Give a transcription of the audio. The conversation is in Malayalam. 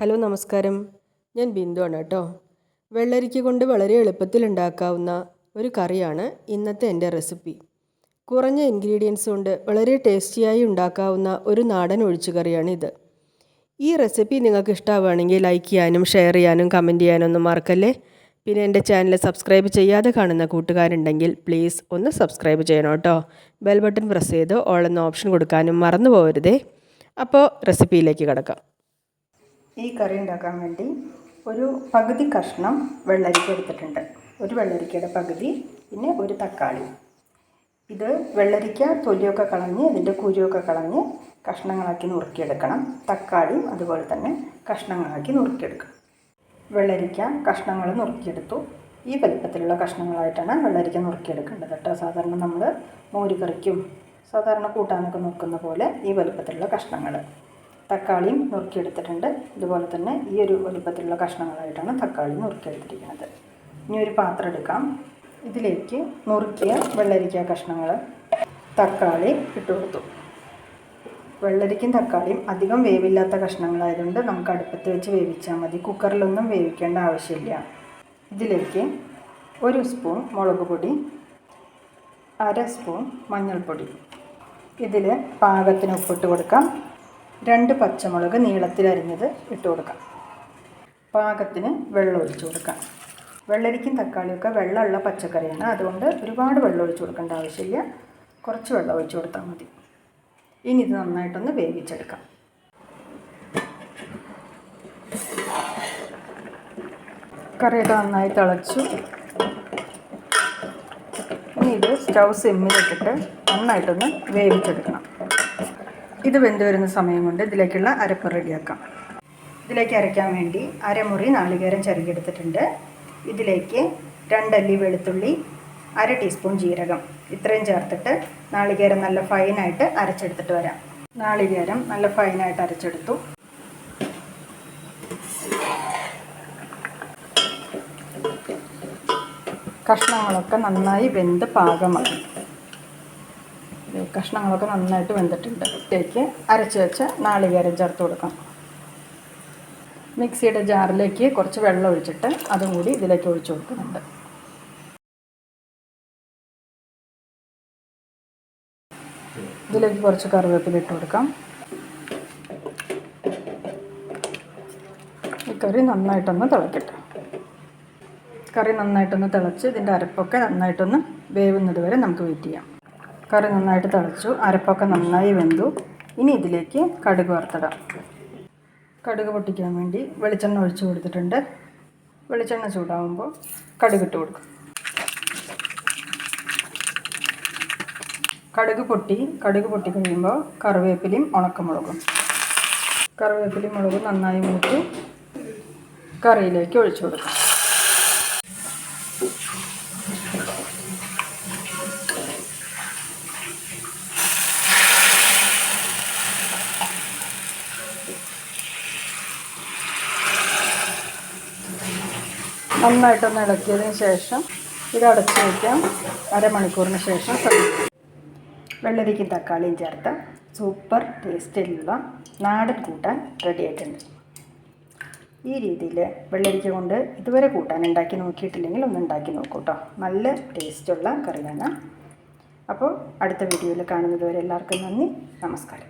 ഹലോ നമസ്കാരം. ഞാൻ ബിന്ദു ആണ് കേട്ടോ. വെള്ളരിക്ക കൊണ്ട് വളരെ എളുപ്പത്തിൽ ഉണ്ടാക്കാവുന്ന ഒരു കറിയാണ് ഇന്നത്തെ എന്റെ റെസിപ്പി. കുറഞ്ഞ ഇൻഗ്രീഡിയൻസ് കൊണ്ട് വളരെ ടേസ്റ്റിയായി ഉണ്ടാക്കാവുന്ന ഒരു നാടൻ ഒഴിച്ചുകറിയാണിത്. ഈ റെസിപ്പി നിങ്ങൾക്ക് ഇഷ്ടമാവുകയാണെങ്കിൽ ലൈക്ക് ചെയ്യാനും ഷെയർ ചെയ്യാനും കമന്റ് ചെയ്യാനും ഒന്നും മറക്കല്ലേ? പിന്നെ എന്റെ ചാനൽ സബ്സ്ക്രൈബ് ചെയ്യാതെ കാണുന്ന കൂട്ടുകാരുണ്ടെങ്കിൽ പ്ലീസ് ഒന്ന് സബ്സ്ക്രൈബ് ചെയ്യണം കേട്ടോ. ബെൽ ബട്ടൺ പ്രസ് ചെയ്ത് ഓൾ എന്ന ഓപ്ഷൻ കൊടുക്കാനും മറന്നു പോകരുതേ. അപ്പോൾ റെസിപ്പിയിലേക്ക് കിടക്കാം. ഈ കറി ഉണ്ടാക്കാൻ വേണ്ടി ഒരു പകുതി കഷ്ണം വെള്ളരിക്ക എടുത്തിട്ടുണ്ട്. ഒരു വെള്ളരിക്കയുടെ പകുതി പിന്നെ ഒരു തക്കാളി. ഇത് വെള്ളരിക്ക തൊലിയൊക്കെ കളഞ്ഞ് ഇതിന്റെ കുരുവൊക്കെ കളഞ്ഞ് കഷ്ണങ്ങളാക്കി നുറുക്കിയെടുക്കണം. തക്കാളിയും അതുപോലെ തന്നെ കഷ്ണങ്ങളാക്കി നുറുക്കിയെടുക്കണം. വെള്ളരിക്ക കഷ്ണങ്ങൾ നുറുക്കിയെടുത്തു. ഈ വലിപ്പത്തിലുള്ള കഷ്ണങ്ങളായിട്ടാണ് വെള്ളരിക്ക നുറുക്കിയെടുക്കേണ്ടത് കേട്ടോ. സാധാരണ നമ്മൾ മോരുകറിക്കും സാധാരണ കൂട്ടാനൊക്കെ നോക്കുന്ന പോലെ ഈ വലിപ്പത്തിലുള്ള കഷ്ണങ്ങൾ തക്കാളിയും നുറുക്കിയെടുത്തിട്ടുണ്ട്. ഇതുപോലെ തന്നെ ഈ ഒരു വലുപ്പത്തിലുള്ള കഷ്ണങ്ങളായിട്ടാണ് തക്കാളി നുറുക്കിയെടുത്തിരിക്കുന്നത്. ഇനി ഒരു പാത്രം എടുക്കാം. ഇതിലേക്ക് നുറുക്കിയ വെള്ളരിക്ക കഷ്ണങ്ങൾ തക്കാളി ഇട്ടു കൊടുത്തു. വെള്ളരിക്കും തക്കാളിയും അധികം വേവില്ലാത്ത കഷ്ണങ്ങളായതുകൊണ്ട് നമുക്ക് അടുപ്പത്ത് വെച്ച് വേവിച്ചാൽ മതി. കുക്കറിലൊന്നും വേവിക്കേണ്ട ആവശ്യമില്ല. ഇതിലേക്ക് ഒരു സ്പൂൺ മുളക് പൊടി അര സ്പൂൺ മഞ്ഞൾപ്പൊടി. ഇതിൽ പാകത്തിന് ഉപ്പിട്ട് കൊടുക്കാം. രണ്ട് പച്ചമുളക് നീളത്തിൽ അരിഞ്ഞത് ഇട്ട് കൊടുക്കാം. പാകത്തിന് വെള്ളം കൊടുക്കാം. വെള്ളരിക്കും തക്കാളിയൊക്കെ വെള്ളമുള്ള പച്ചക്കറിയാണ്. അതുകൊണ്ട് ഒരുപാട് വെള്ളം ഒഴിച്ചു കൊടുക്കേണ്ട ആവശ്യമില്ല. കുറച്ച് വെള്ളം ഒഴിച്ചു കൊടുത്താൽ മതി. ഇനി ഇത് നന്നായിട്ടൊന്ന് വേവിച്ചെടുക്കാം. കറിയൊക്കെ നന്നായി തിളച്ചു. ഇനി ഇത് സ്റ്റൗ സിമ്മിലിട്ടിട്ട് നന്നായിട്ടൊന്ന് വേവിച്ചെടുക്കണം. ഇത് വെന്ത് വരുന്ന സമയം കൊണ്ട് ഇതിലേക്കുള്ള അരപ്പ് റെഡിയാക്കാം. ഇതിലേക്ക് അരയ്ക്കാൻ വേണ്ടി അരമുറി നാളികേരം ചരുകിയെടുത്തിട്ടുണ്ട് ഇതിലേക്ക് രണ്ടല്ലി വെളുത്തുള്ളി അര ടീസ്പൂൺ ജീരകം. ഇത്രയും ചേർത്തിട്ട് നാളികേരം നല്ല ഫൈനായിട്ട് അരച്ചെടുത്തിട്ട് വരാം. നാളികേരം നല്ല ഫൈനായിട്ട് അരച്ചെടുത്തു. കഷ്ണങ്ങളൊക്കെ നന്നായി വെന്ത് പാകമായി കഷ്ണങ്ങളൊക്കെ നന്നായിട്ട് വെന്തിട്ടുണ്ട്. ഇതിലേക്ക് അരച്ച് വെച്ച നാളികേരം ചേർത്ത് കൊടുക്കാം. മിക്സിയുടെ ജാറിലേക്ക് കുറച്ച് വെള്ളം ഒഴിച്ചിട്ട് അതും കൂടി ഇതിലേക്ക് ഒഴിച്ചു കൊടുക്കുന്നുണ്ട്. ഇതിലേക്ക് കുറച്ച് കറിവേപ്പില ഇട്ട് കൊടുക്കാം. ഈ കറി നന്നായിട്ടൊന്ന് തിളക്കട്ടെ. കറി നന്നായിട്ടൊന്ന് തിളച്ച് ഇതിന്റെ അരപ്പൊക്കെ നന്നായിട്ടൊന്ന് വേവുന്നത് വരെ നമുക്ക് വെയിറ്റ് ചെയ്യാം. കറി നന്നായിട്ട് തിളച്ചു. അരപ്പൊക്കെ നന്നായി വെന്തു. ഇനി ഇതിലേക്ക് കടുക് വറുത്തിടാം. കടുക് പൊട്ടിക്കാൻ വേണ്ടി വെളിച്ചെണ്ണ ഒഴിച്ചു കൊടുത്തിട്ടുണ്ട്. വെളിച്ചെണ്ണ ചൂടാവുമ്പോൾ കടുക് ഇട്ട് കൊടുക്കും. കടുക് പൊട്ടി കടുക് പൊട്ടി കഴിയുമ്പോൾ കറിവേപ്പിലയും ഉണക്കമുളകും കറിവേപ്പിലയും മുളകും നന്നായി മൂത്ത് കറിയിലേക്ക് ഒഴിച്ചു കൊടുക്കും. നന്നായിട്ടൊന്ന് ഇളക്കിയതിന് ശേഷം ഇത് അടച്ചു വയ്ക്കാം. അരമണിക്കൂറിന് ശേഷം വെള്ളരിക്കും തക്കാളിയും ചേർത്ത് സൂപ്പർ ടേസ്റ്റിലുള്ള നാടൻ കൂട്ടാൻ റെഡിയായിട്ടുണ്ട് ഈ രീതിയിൽ വെള്ളരിക്ക കൊണ്ട് ഇതുവരെ കൂട്ടാൻ ഉണ്ടാക്കി നോക്കിയിട്ടില്ലെങ്കിൽ ഒന്ന് ഉണ്ടാക്കി നോക്കൂ കേട്ടോ നല്ല ടേസ്റ്റുള്ള കറിയാണ് അപ്പോൾ അടുത്ത വീഡിയോയിൽ കാണുന്നതുവരെ എല്ലാവർക്കും നന്ദി. നമസ്കാരം.